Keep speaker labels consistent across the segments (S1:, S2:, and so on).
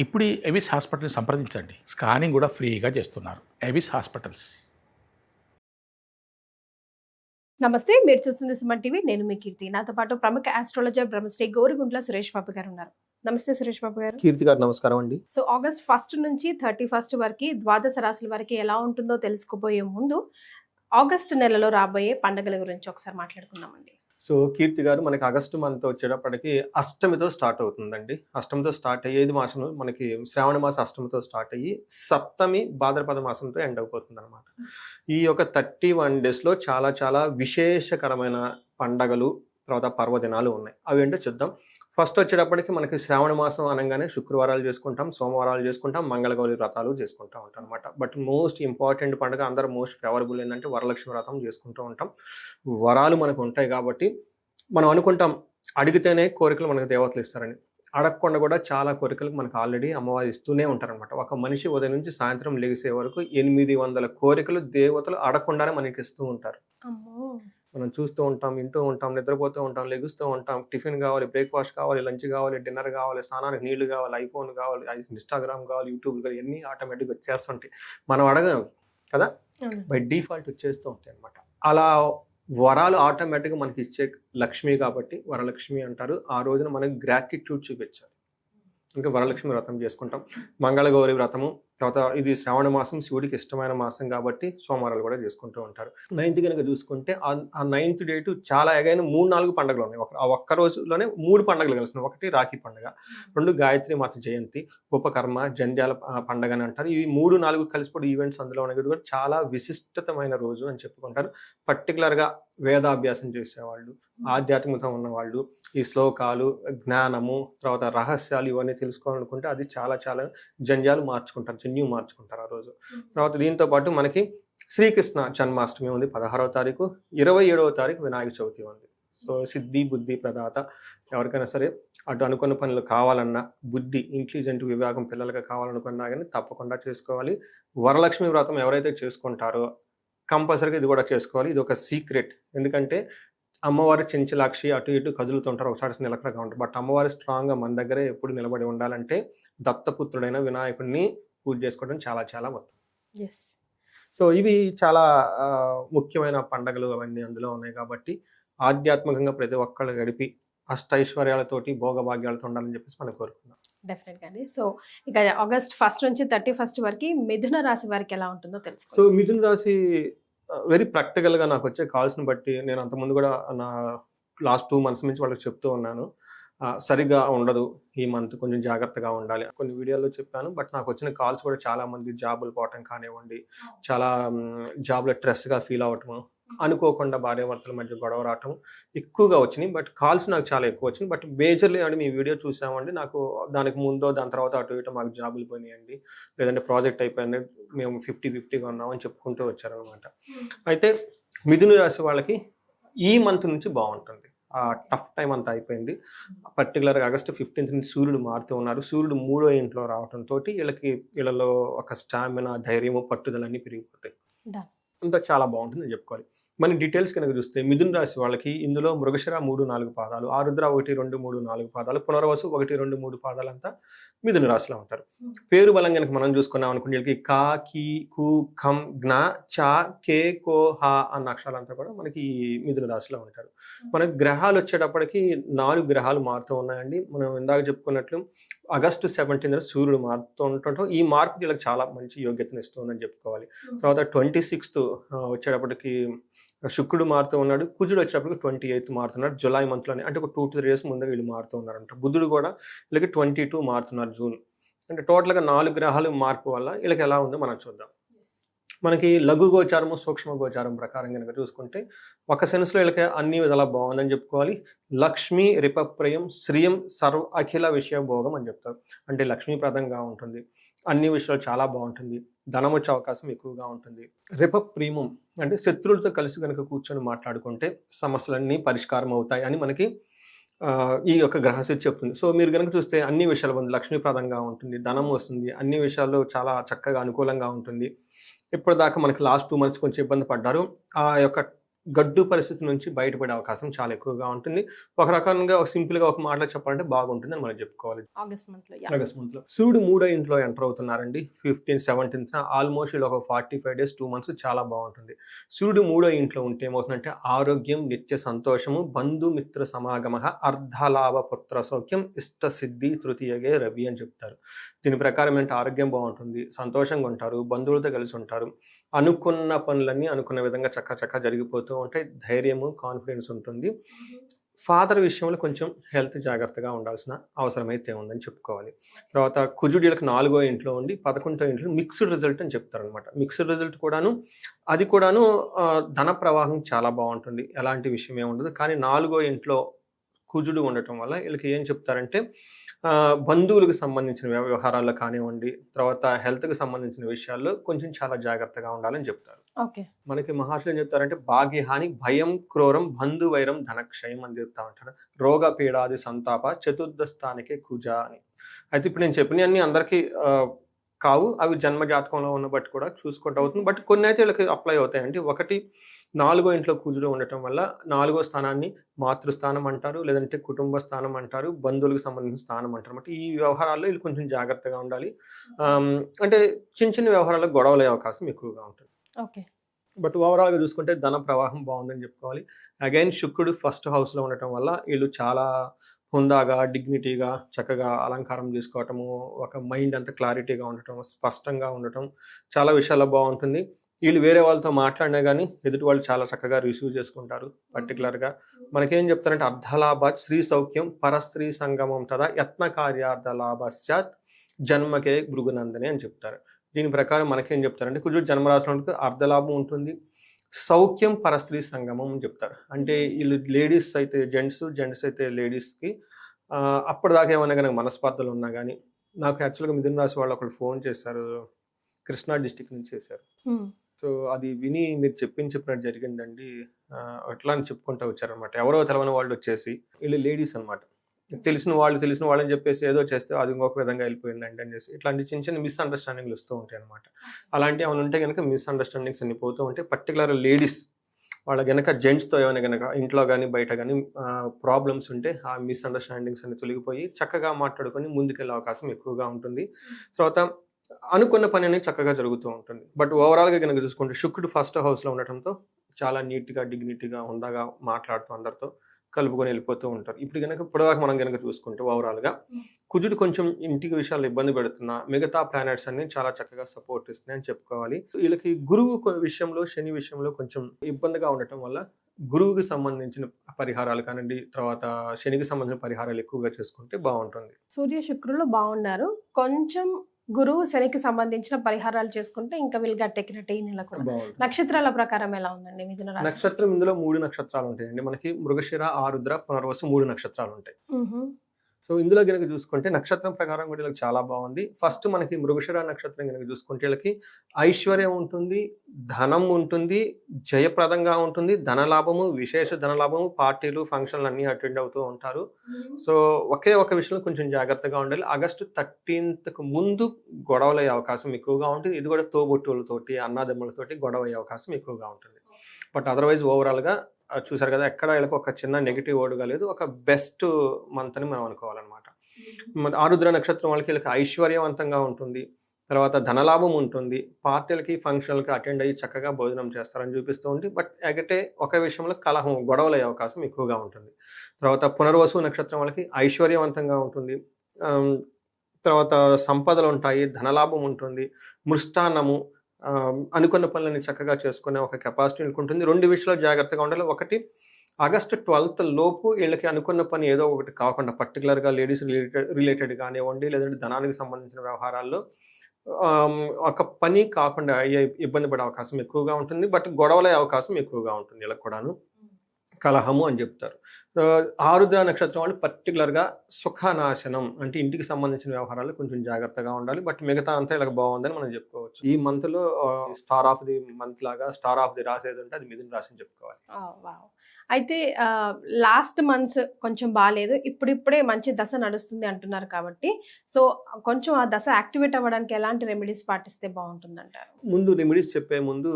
S1: ఇప్పుడు ఎవిస్ హాస్పిటల్ని సంప్రదించండి. స్కానింగ్ కూడా ఫ్రీగా చేస్తున్నారు. Avis hospitals.
S2: నమస్తే మీరు చూస్తుంది సుమన్ టీవీ. నేను మీ కీర్తి. నాతో పాటు ప్రముఖ ఆస్ట్రాలజర్ బ్రహ్మశ్రీ గోరిగుంట్ల సురేష్ బాబు గారు ఉన్నారు నమస్తే సురేష్ బాబు గారు.
S3: కీర్తి గారు నమస్కారం అండి.
S2: సో ఆగస్ట్ ఫస్ట్ నుంచి థర్టీ ఫస్ట్ వరకు ద్వాదశ రాశుల వరకు ఎలా ఉంటుందో తెలుసుకోబోయే ముందు ఆగస్ట్ నెలలో రాబోయే పండుగల గురించి ఒకసారి మాట్లాడుకుందామండి.
S3: సో కీర్తి గారు మనకి ఆగస్టు మంత్ వచ్చేటప్పటికి అష్టమితో స్టార్ట్ అవుతుందండి. అష్టమితో స్టార్ట్ అయ్యేది మాసంలో మనకి శ్రావణ మాసం అష్టమితో స్టార్ట్ అయ్యి సప్తమి భాద్రపద మాసంతో ఎండ్ అయిపోతుంది అనమాట ఈ యొక్క థర్టీ వన్ డేస్లో చాలా చాలా విశేషకరమైన పండగలు తర్వాత పర్వదినాలు ఉన్నాయి. అవి ఏంటో చూద్దాం. ఫస్ట్ వచ్చేటప్పటికి మనకి శ్రావణ మాసం అనగానే శుక్రవారాలు చేసుకుంటాం సోమవారాలు చేసుకుంటాం మంగళగౌరి వ్రతాలు చేసుకుంటూ ఉంటాం అనమాట బట్ మోస్ట్ ఇంపార్టెంట్ పండుగ అందరూ మోస్ట్ ఫేవరబుల్ ఏంటంటే వరలక్ష్మి వ్రతం చేసుకుంటూ ఉంటాం. వరాలు మనకు ఉంటాయి కాబట్టి మనం అనుకుంటాం అడిగితేనే కోరికలు మనకు దేవతలు ఇస్తారని. అడగకుండా కూడా చాలా కోరికలు మనకు ఆల్రెడీ అమ్మవారు ఇస్తూనే ఉంటారనమాట ఒక మనిషి ఉదయం నుంచి సాయంత్రం లెగిసే వరకు ఎనిమిది వందల కోరికలు దేవతలు అడగకుండానే మనకి ఇస్తూ ఉంటారు. మనం చూస్తూ ఉంటాం వింటూ ఉంటాం నిద్రపోతూ ఉంటాం లెగుస్తూ ఉంటాం టిఫిన్ కావాలి బ్రేక్ఫాస్ట్ కావాలి లంచ్ కావాలి డిన్నర్ కావాలి స్నానానికి నీళ్ళు కావాలి ఐఫోన్ కావాలి ఇన్స్టాగ్రామ్ కావాలి యూట్యూబ్ కావాలి ఇవన్నీ ఆటోమేటిక్గా వచ్చేస్తుంటాయి. మనం అడగం కదా. బై డిఫాల్ట్ వచ్చేస్తూ ఉంటాయి అనమాట అలా వరాలు ఆటోమేటిక్గా మనకి ఇచ్చే లక్ష్మి కాబట్టి వరలక్ష్మి అంటారు. ఆ రోజున మనకి గ్రాటిట్యూడ్ చూపించాలి. ఇంకా వరలక్ష్మి వ్రతం చేసుకుంటాం. మంగళగౌరి వ్రతము తర్వాత ఇది శ్రావణ మాసం శివుడికి ఇష్టమైన మాసం కాబట్టి సోమవారాలు కూడా చేసుకుంటూ ఉంటారు. నైన్త్ కనుక చూసుకుంటే ఆ- నైన్త్ డేట్ చాలా ఎగైన మూడు నాలుగు పండుగలు ఉన్నాయి. ఒక ఆ ఒక్క రోజులోనే మూడు పండుగలు కలిసినాయి. ఒకటి రాఖీ పండుగ రెండు గాయత్రి మాత జయంతి ఉపకర్మ జంధ్యాల పండగ అని అంటారు. ఇవి మూడు నాలుగు కలిసిపోయి ఈవెంట్స్ అందులో ఉన్నాయి కూడా చాలా విశిష్టతమైన రోజు అని చెప్పుకుంటారు. పర్టికులర్గా వేదాభ్యాసం చేసేవాళ్ళు ఆధ్యాత్మికత ఉన్నవాళ్ళు ఈ శ్లోకాలు జ్ఞానము తర్వాత రహస్యాలు ఇవన్నీ తెలుసుకోవాలనుకుంటే అది చాలా చాలా జంజాలు మార్చుకుంటారు జన్యు మార్చుకుంటారు ఆ రోజు. తర్వాత దీంతో పాటు మనకి శ్రీకృష్ణ జన్మాష్టమి ఉంది పదహారవ తారీఖు ఇరవై ఏడవ తారీఖు వినాయక చవితి ఉంది. సో సిద్ధి బుద్ధి ప్రదాత ఎవరికైనా సరే అటు అనుకున్న పనులు కావాలన్నా బుద్ధి ఇంటెలిజెంట్ విభాగం పిల్లలకి కావాలనుకున్నా కానీ తప్పకుండా చేసుకోవాలి. వరలక్ష్మి వ్రతం ఎవరైతే చేసుకుంటారో కంపల్సరీగా ఇది కూడా చేసుకోవాలి. ఇది ఒక సీక్రెట్. ఎందుకంటే అమ్మవారి చెంచలాక్షి అటు ఇటు కదులుతుంటారు. ఒకసారి నిలకడగా ఉంటారు. బట్ అమ్మవారి స్ట్రాంగ్గా మన దగ్గరే ఎప్పుడు నిలబడి ఉండాలంటే దత్తపుత్రుడైన వినాయకుడిని పూజ చేసుకోవడం చాలా చాలా
S2: ఎస్
S3: సో ఇవి చాలా ముఖ్యమైన పండగలు అవన్నీ అందులో ఉన్నాయి కాబట్టి ఆధ్యాత్మికంగా ప్రతి ఒక్కళ్ళు గడిపి అష్టైశ్వర్యాలతోటి భోగభాగ్యాలతో ఉండాలని చెప్పేసి మనం కోరుకుందాం.
S2: డెఫినెట్గా అండి. సో ఇక ఆగస్ట్ ఫస్ట్ నుంచి థర్టీ ఫస్ట్ వరకు మిథున రాశి వారికి ఎలా ఉంటుందో
S3: సో
S2: తెలుసుకో
S3: మిథున్ రాశి వెరీ ప్రాక్టికల్గా నాకు వచ్చే కాల్స్ని బట్టి నేను అంతకుముందు కూడా నా లాస్ట్ టూ మంత్స్ నుంచి వాళ్ళకి చెప్తూ ఉన్నాను. సరిగా ఉండదు ఈ మంత్ కొంచెం జాగ్రత్తగా ఉండాలి. కొన్ని వీడియోలో చెప్పాను బట్ నాకు వచ్చిన కాల్స్ కూడా చాలా మంది జాబులు పోవటం కానివ్వండి చాలా జాబ్లో స్ట్రెస్గా ఫీల్ అవ్వటము అనుకోకుండా భార్యాభర్తల మధ్య గొడవ రావటం ఎక్కువగా వచ్చినాయి. బట్ కాల్స్ నాకు చాలా ఎక్కువ వచ్చినాయి. బట్ మేజర్లీ అంటే మీ వీడియో చూసామండి. నాకు దానికి ముందో దాని తర్వాత అటు ఇటు మాకు జాబులు పోయినాయండి. లేదంటే ప్రాజెక్ట్ అయిపోయింది. మేము ఫిఫ్టీ ఫిఫ్టీగా ఉన్నామని చెప్పుకుంటూ వచ్చారనమాట అయితే మిథున రాశి వాళ్ళకి ఈ మంత్ నుంచి బాగుంటుంది. ఆ టఫ్ టైం అంతా అయిపోయింది. పర్టికులర్గా ఆగస్టు ఫిఫ్టీన్త్ నుంచి సూర్యుడు మారుతూ ఉన్నారు. సూర్యుడు మూడో ఇంట్లో రావడంతో వీళ్ళకి వీళ్ళలో ఒక స్టామినా ధైర్యము పట్టుదలన్నీ పెరిగిపోతాయి. అంతా చాలా బాగుంటుంది అని చెప్పుకోవాలి. మన డీటెయిల్స్ కనుక చూస్తే మిథున రాశి వాళ్ళకి ఇందులో మృగశిర మూడు నాలుగు పాదాలు ఆరుద్ర ఒకటి రెండు మూడు నాలుగు పాదాలు పునర్వసు ఒకటి రెండు మూడు పాదాలు అంతా మిథున రాశిలో ఉంటారు. పేరు బలం కనుక మనం చూసుకున్నాం అనుకుంటే వీళ్ళకి కా కీ కు ఖం జ్ఞ చా కే కో హా అన్న అక్షరాలంతా కూడా మనకి ఈ మిథున రాశిలో ఉంటారు. మనకి గ్రహాలు వచ్చేటప్పటికి నాలుగు గ్రహాలు మారుతూ ఉన్నాయండి. మనం ఇందాక చెప్పుకున్నట్లు ఆగస్టు సెవెంటీన్ సూర్యుడు మారుతూ ఉండటం ఈ మార్పు వీళ్ళకి చాలా మంచి యోగ్యతను ఇస్తుందని చెప్పుకోవాలి. తర్వాత ట్వంటీ సిక్స్త్ వచ్చేటప్పటికి శుక్రుడు మారుతూ ఉన్నాడు. కుజుడు వచ్చేటప్పటికి ట్వంటీ ఎయిత్ మారుతున్నాడు. జులై మంత్లోనే అంటే ఒక టూ త్రీ డేస్ ముందు వీళ్ళు మారుతూ ఉన్నారంట. బుధుడు కూడా వీళ్ళకి ట్వంటీ టూ మారుతున్నారు జూన్. అంటే టోటల్గా నాలుగు గ్రహాలు మార్పు వల్ల వీళ్ళకి ఎలా ఉందో మనం చూద్దాం. మనకి లఘు గోచారము సూక్ష్మ గోచారం ప్రకారం కనుక చూసుకుంటే ఒక సెన్స్లో వీళ్ళకి అన్ని విధాలా బాగుందని చెప్పుకోవాలి. లక్ష్మీ రిపప్రయం శ్రియం సర్వ అఖిల విషయ భోగం అని చెప్తారు. అంటే లక్ష్మీప్రదంగా ఉంటుంది. అన్ని విషయాలు చాలా బాగుంటుంది. ధనం వచ్చే అవకాశం ఎక్కువగా ఉంటుంది. రిప ప్రీమం అంటే శత్రువులతో కలిసి కనుక కూర్చొని మాట్లాడుకుంటే సమస్యలన్నీ పరిష్కారం అవుతాయి అని మనకి ఈ యొక్క గ్రహస్థితి చెప్తుంది. సో మీరు కనుక చూస్తే అన్ని విషయాలు ఉంది లక్ష్మీప్రదంగా ఉంటుంది ధనం వస్తుంది అన్ని విషయాల్లో చాలా చక్కగా అనుకూలంగా ఉంటుంది. ఇప్పటిదాకా మనకి లాస్ట్ టూ మంత్స్ కొంచెం ఇబ్బంది పడ్డారు. ఆ యొక్క గడ్డు పరిస్థితి నుంచి బయటపడే అవకాశం చాలా ఎక్కువగా ఉంటుంది. ఒక రకంగా ఒక సింపుల్గా ఒక మాటలో చెప్పాలంటే బాగుంటుందని మనం చెప్పుకోవాలి.
S2: ఆగస్ట్ మంత్లో
S3: ఆగస్ట్ మంత్లో సూర్యుడు మూడో ఇంట్లో ఎంటర్ అవుతున్నారండి. ఫిఫ్టీన్ సెవెంటీన్త్ ఆల్మోస్ట్ ఇలా ఒక forty five days two months చాలా బాగుంటుంది. సూర్యుడు మూడో ఇంట్లో ఉంటే ఏమవుతుందంటే ఆరోగ్యం నిత్య సంతోషము బంధుమిత్ర సమాగమ అర్ధలాభ పుత్ర సౌఖ్యం ఇష్ట సిద్ధి తృతీయగే రవి అని చెప్తారు. దీని ప్రకారం ఏంటంటే ఆరోగ్యం బాగుంటుంది సంతోషంగా ఉంటారు బంధువులతో కలిసి ఉంటారు. అనుకున్న పనులన్నీ అనుకున్న విధంగా చక్క చక్క జరిగిపోతూ ఉంటాయి. ధైర్యము కాన్ఫిడెన్స్ ఉంటుంది. ఫాదర్ విషయంలో కొంచెం హెల్త్ జాగ్రత్తగా ఉండాల్సిన అవసరం అయితే ఉందని చెప్పుకోవాలి. తర్వాత కుజుడీలకు నాలుగో ఇంట్లో ఉండి పదకొండో ఇంట్లో మిక్స్డ్ రిజల్ట్ అని చెప్తారు అనమాట మిక్స్డ్ రిజల్ట్ కూడాను అది కూడాను ధన ప్రవాహం చాలా బాగుంటుంది. ఎలాంటి విషయం ఏముండదు. కానీ నాలుగో ఇంట్లో కుజుడు ఉండటం వల్ల వీళ్ళకి ఏం చెప్తారంటే బంధువులకు సంబంధించిన వ్యవ- వ్యవహారాల్లో కానివ్వండి తర్వాత హెల్త్కి సంబంధించిన విషయాల్లో కొంచెం చాలా జాగ్రత్తగా ఉండాలని చెప్తారు.
S2: ఓకే.
S3: మనకి మహర్షులు ఏం చెప్తారంటే భాగ్యహాని భయం క్రూరం బంధు వైరం ధనక్షయం అని చెప్తా ఉంటారు. రోగ పీడాది సంతాప చతుర్థ స్థానికే కుజ అని. అయితే ఇప్పుడు నేను చెప్పిన అన్ని అందరికీ కావు. అవి జన్మ జాతకంలో ఉన్న బట్టి కూడా చూసుకుంటూ అవుతుంది. బట్ కొన్ని అయితే వీళ్ళకి అప్లై అవుతాయండి. ఒకటి నాలుగో ఇంట్లో కుజుడు ఉండటం వల్ల నాలుగో స్థానాన్ని మాతృస్థానం అంటారు లేదంటే కుటుంబ స్థానం అంటారు బంధువులకు సంబంధించిన స్థానం అంటారు. అన్నమాట. ఈ వ్యవహారాల్లో వీళ్ళు కొంచెం జాగ్రత్తగా ఉండాలి. అంటే చిన్న చిన్న వ్యవహారాల్లో గొడవలయ్యే అవకాశం ఎక్కువగా ఉంటుంది.
S2: ఓకే.
S3: బట్ ఓవరాల్గా చూసుకుంటే ధన ప్రవాహం బాగుందని చెప్పుకోవాలి. అగైన్ శుక్రుడు ఫస్ట్ హౌస్లో ఉండటం వల్ల వీళ్ళు చాలా హుందాగా డిగ్నిటీగా చక్కగా అలంకారం చేసుకోవటము ఒక మైండ్ అంతా క్లారిటీగా ఉండటం స్పష్టంగా ఉండటం చాలా విషయాల్లో బాగుంటుంది. వీళ్ళు వేరే వాళ్ళతో మాట్లాడినా కానీ ఎదుటి వాళ్ళు చాలా చక్కగా రిసీవ్ చేసుకుంటారు పర్టికులర్గా మనకేం చెప్తారంటే అర్ధలాభ స్త్రీ సౌఖ్యం పరస్త్రీ సంగమం తదా యత్న కార్యార్థ లాభశ్చాత్ జన్మకే భృగునందని అని చెప్తారు. దీని ప్రకారం మనకేం చెప్తారంటే కుజుడు జన్మరాశిలో అర్ధలాభం ఉంటుంది సౌఖ్యం పరస్త్రీ సంగమం అని చెప్తారు. అంటే వీళ్ళు లేడీస్ అయితే జెంట్స్ జెంట్స్ అయితే లేడీస్కి అప్పటిదాకా ఏమైనా కానీ మనస్పర్ధలు ఉన్నా కానీ నాకు యాక్చువల్గా మిథున రాశి వాళ్ళు ఒకళ్ళు ఫోన్ చేశారు కృష్ణా డిస్టిక్ నుంచి చేశారు సో అది విని మీరు చెప్పింది చెప్పినట్టు జరిగిందండి. ఎట్లా అట్లా అని చెప్పుకుంటూ వచ్చారనమాట ఎవరో తెలవని వాళ్ళు వచ్చేసి వీళ్ళు లేడీస్ అనమాట తెలిసిన వాళ్ళు తెలిసిన వాళ్ళని చెప్పేసి ఏదో చేస్తే అది ఇంకొక విధంగా వెళ్ళిపోయిందండి అని చేసి ఇట్లాంటి చిన్న చిన్న మిస్అండర్స్టాండింగ్లు వస్తూ ఉంటాయి అనమాట అలాంటి ఏమైనా ఉంటే కనుక మిస్అండర్స్టాండింగ్స్ అన్ని పోతూ ఉంటాయి. పర్టికులర్ లేడీస్ వాళ్ళ కనుక జెంట్స్తో ఏమైనా గనక ఇంట్లో కానీ బయట కానీ ప్రాబ్లమ్స్ ఉంటే ఆ మిస్అండర్స్టాండింగ్స్ అన్ని తొలగిపోయి చక్కగా మాట్లాడుకొని ముందుకెళ్ళే అవకాశం ఎక్కువగా ఉంటుంది. తర్వాత అనుకున్న పని అనేది చక్కగా జరుగుతూ ఉంటుంది. బట్ ఓవరాల్గా కనుక చూసుకుంటే శుక్రుడు ఫస్ట్ హౌస్లో ఉండటంతో చాలా నీట్గా డిగ్నిటీగా ఉండగా మాట్లాడుతూ అందరితో కలుపుకొని వెళ్ళిపోతూ ఉంటారు. ఇప్పుడు కనుక ఇప్పటిదాకా మనం కనుక చూసుకుంటే ఓవరాల్గా కుజుడు కొంచెం ఇంటికి విషయాలు ఇబ్బంది పెడుతున్నా మిగతా ప్లానెట్స్ అన్ని చాలా చక్కగా సపోర్ట్ ఇస్తున్నాయి అని చెప్పుకోవాలి. వీళ్ళకి గురువు విషయంలో శని విషయంలో కొంచెం ఇబ్బందిగా ఉండటం వల్ల గురువుకి సంబంధించిన పరిహారాలు కానివ్వండి తర్వాత శనికి సంబంధించిన పరిహారాలు ఎక్కువగా చేసుకుంటే బాగుంటుంది.
S2: సూర్య శుక్రులు బాగున్నారు. కొంచెం గురువు శనికి సంబంధించిన పరిహారాలు చేసుకుంటే ఇంకా వీళ్ళు గట్టెక్కినట్టు ఈ నెల కూడా.
S3: బాగుంటుంది.
S2: నక్షత్రాల ప్రకారం ఎలా ఉందండి మిథున రాశి
S3: నక్షత్రం ఇందులో మూడు నక్షత్రాలు ఉంటాయండి. మనకి మృగశిర ఆరుద్ర పునర్వసు మూడు నక్షత్రాలు ఉంటాయి. సో ఇందులో కనుక చూసుకుంటే నక్షత్రం ప్రకారం కూడా వీళ్ళకి చాలా బాగుంది. ఫస్ట్ మనకి మృగశిర నక్షత్రం కనుక చూసుకుంటే వీళ్ళకి ఐశ్వర్యం ఉంటుంది ధనం ఉంటుంది జయప్రదంగా ఉంటుంది ధనలాభము విశేష ధనలాభము పార్టీలు ఫంక్షన్లు అన్నీ అటెండ్ అవుతూ ఉంటారు. సో ఒకే ఒక విషయంలో కొంచెం జాగ్రత్తగా ఉండాలి. ఆగస్టు థర్టీన్త్కు ముందు గొడవలు అయ్యే అవకాశం ఎక్కువగా ఉంటుంది. ఇది కూడా తోబొట్టులతోటి అన్నదమ్ములతోటి గొడవ అయ్యే అవకాశం ఎక్కువగా ఉంటుంది. బట్ అదర్వైజ్ ఓవరాల్గా చూసారు కదా ఎక్కడ వీళ్ళకి ఒక చిన్న నెగిటివ్ వర్డ్గా లేదు ఒక బెస్ట్ మంత్ అని మనం అనుకోవాలన్నమాట. ఆరుద్ర నక్షత్రం వాళ్ళకి వీళ్ళకి ఐశ్వర్యవంతంగా ఉంటుంది తర్వాత ధనలాభం ఉంటుంది పార్టీలకి ఫంక్షన్లకి అటెండ్ అయ్యి చక్కగా భోజనం చేస్తారని చూపిస్తూ ఉంది బట్ ఎగటే ఒక విషయంలో కలహం గొడవలు అయ్యే అవకాశం ఎక్కువగా ఉంటుంది. తర్వాత పునర్వసు నక్షత్రం వాళ్ళకి ఐశ్వర్యవంతంగా ఉంటుంది తర్వాత సంపదలు ఉంటాయి ధనలాభం ఉంటుంది మృష్టాన్నము అనుకున్న పనులని చక్కగా చేసుకునే ఒక కెపాసిటీ ఉంటుంది రెండు విషయాలు జాగ్రత్తగా ఉండాలి. ఒకటి ఆగస్టు ట్వెల్త్ లోపు వీళ్ళకి అనుకున్న పని ఏదో ఒకటి కాకుండా పర్టికులర్గా లేడీస్ రిలేటెడ్ రిలేటెడ్ కానివ్వండి లేదంటే ధనానికి సంబంధించిన వ్యవహారాల్లో ఒక పని కాకుండా అయ్యే ఇబ్బంది పడే అవకాశం ఎక్కువగా ఉంటుంది. బట్ గొడవలే అవకాశం ఎక్కువగా ఉంటుంది వీళ్ళకి కూడాను. కలహము అని చెప్తారు. ఆరుద్ర నక్షత్రం వాళ్ళు పర్టికులర్గా సుఖనాశనం అంటే ఇంటికి సంబంధించిన వ్యవహారాలు కొంచెం జాగ్రత్తగా ఉండాలి. బట్ మిగతా అంతా ఇలా బాగుందని మనం చెప్పుకోవచ్చు. ఈ మంత్లో స్టార్ ఆఫ్ ది మంత్ లాగా స్టార్ ఆఫ్ ది రాసి ఏది ఉంటే అది మిథున రాశి అని చెప్పుకోవాలి.
S2: అయితే లాస్ట్ మంత్స్ కొంచెం బాగాలేదు ఇప్పుడిప్పుడే మంచి దశ నడుస్తుంది అంటున్నారు కాబట్టి. సో కొంచెం ఆ దశ యాక్టివేట్ అవ్వడానికి ఎలాంటి రెమెడీస్ పాటిస్తే బాగుంటుంది అంటారు
S3: ముందు రెమెడీస్ చెప్పే ముందు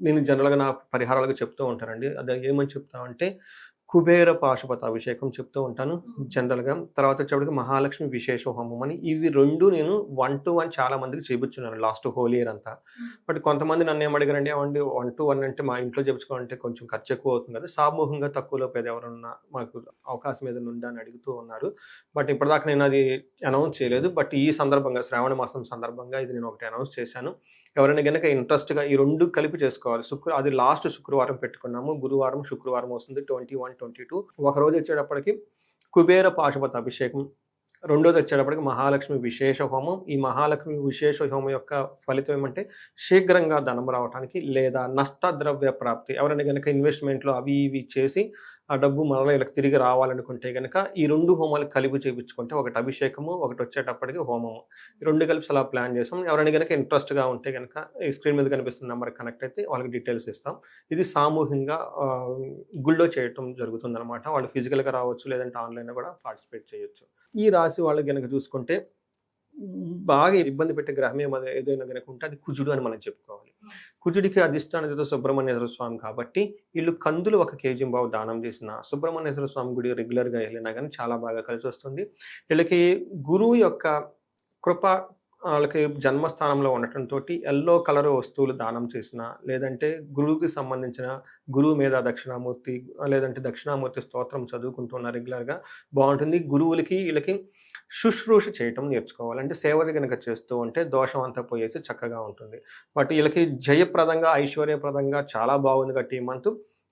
S3: నేను జనరల్గా నా పరిహారాలుగా చెప్తూ ఉంటానండి అది ఏమని చెప్తామంటే కుబేర పాశుపత అభిషేకం చెప్తూ ఉంటాను జనరల్గా. తర్వాత వచ్చేప్పటికి మహాలక్ష్మి విశేష హోమం అని ఇవి రెండు నేను వన్ టు వన్ చాలా మందికి చేయించున్నాను లాస్ట్ హోల్ ఇయర్ అంతా. బట్ కొంతమంది నన్ను ఏమడిగారండి ఏమండి వన్ టు వన్ అంటే మా ఇంట్లో చేయించుకోవాలంటే కొంచెం ఖర్చు ఎక్కువ అవుతుంది కదా సామూహికంగా తక్కువలో పేద ఎవరన్నా మాకు అవకాశం ఏదైనా ఉందా? అని అడుగుతూ ఉన్నారు. బట్ ఇప్పటిదాకా నేను అది అనౌన్స్ చేయలేదు. బట్ ఈ సందర్భంగా శ్రావణ మాసం సందర్భంగా ఇది నేను ఒకటి అనౌన్స్ చేశాను. ఎవరైనా కనుక ఇంట్రెస్ట్గా ఈ రెండు కలిపి చేసుకోవాలి. శుక్ర అది లాస్ట్ శుక్రవారం పెట్టుకున్నాము. గురువారం శుక్రవారం వస్తుంది. ట్వంటీ వన్ ట్వంటీ టూ ఒక రోజు వచ్చేటప్పటికి కుబేర పాశుపత అభిషేకం. రెండోది వచ్చేటప్పటికి మహాలక్ష్మి విశేష హోమం. ఈ మహాలక్ష్మి విశేష హోమం యొక్క ఫలితం ఏమంటే శీఘ్రంగా ధనం రావడానికి లేదా నష్టద్రవ్య ప్రాప్తి. ఎవరైనా కనుక ఇన్వెస్ట్మెంట్లో అవి ఇవి చేసి ఆ డబ్బు మరలా ఇలా తిరిగి రావాలనుకుంటే కనుక ఈ రెండు హోమాలు కలిపి చేయించుకుంటే ఒకటి అభిషేకము ఒకటి వచ్చేటప్పటికి హోమము. ఈ రెండు కలిపి అలా ప్లాన్ చేస్తాం ఎవరైనా కనుక ఇంట్రెస్ట్గా ఉంటే కనుక ఈ స్క్రీన్ మీద కనిపిస్తున్న నెంబర్ కనెక్ట్ అయితే వాళ్ళకి డీటెయిల్స్ ఇస్తాం. ఇది సామూహికంగా గుళ్ళో చేయటం జరుగుతుంది అనమాట వాళ్ళు ఫిజికల్గా రావచ్చు లేదంటే ఆన్లైన్లో కూడా పార్టిసిపేట్ చేయొచ్చు. ఈ రాశి వాళ్ళకి కనుక చూసుకుంటే బాగా ఇబ్బంది పెట్టే గ్రహం ఏమైనా ఏదైనా కనుక ఉంటే అది కుజుడు అని మనం చెప్పుకోవాలి. కుజుడికి అధిష్టాన దేవత సుబ్రహ్మణ్యేశ్వర స్వామి కాబట్టి వీళ్ళు కందులు ఒక కేజీ బావు దానం చేసిన సుబ్రహ్మణ్యేశ్వర స్వామి గుడి రెగ్యులర్గా వెళ్ళినా కానీ చాలా బాగా కలిసి వస్తుంది వీళ్ళకి గురువు యొక్క కృప వాళ్ళకి జన్మస్థానంలో ఉండటంతో ఎల్లో కలర్ వస్తువులు దానం చేసిన లేదంటే గురువుకి సంబంధించిన గురువు మీద దక్షిణామూర్తి లేదంటే దక్షిణామూర్తి స్తోత్రం చదువుకుంటున్న రెగ్యులర్గా బాగుంటుంది. గురువులకి వీళ్ళకి శుశ్రూష చేయటం నేర్చుకోవాలి. అంటే సేవలు కనుక చేస్తూ ఉంటే దోషం అంతా పోయేసి చక్కగా ఉంటుంది. బట్ వీళ్ళకి జయప్రదంగా ఐశ్వర్యప్రదంగా చాలా బాగుంది కాబట్టి ఈ మంత్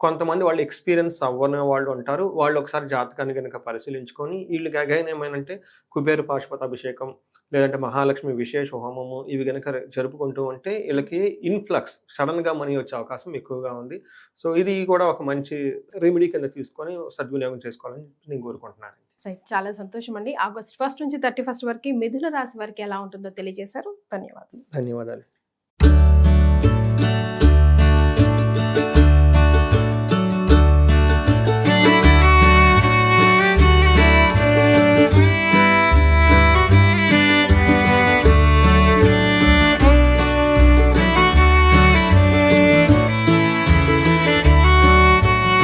S3: కొంతమంది వాళ్ళు ఎక్స్పీరియన్స్ అవ్వని వాళ్ళు ఉంటారు. వాళ్ళు ఒకసారి జాతకాన్ని కనుక పరిశీలించుకొని వీళ్ళకి అగైన్ ఏమైనంటే కుబేర పాశుపత అభిషేకం లేదంటే మహాలక్ష్మి విశేష హోమము ఇవి కనుక జరుపుకుంటూ ఉంటే వీళ్ళకి ఇన్ఫ్లక్స్ సడన్గా మనీ వచ్చే అవకాశం ఎక్కువగా ఉంది. సో ఇది కూడా ఒక మంచి రెమెడీ కింద తీసుకొని సద్వినియోగం చేసుకోవాలని నేను కోరుకుంటున్నాను
S2: చాలా సంతోషం అండి ఆగస్ట్ ఫస్ట్ నుంచి థర్టీ ఫస్ట్ వరకు మిథున రాశి వారికి ఎలా ఉంటుందో తెలియజేశారు. ధన్యవాదాలు.
S3: ధన్యవాదాలు.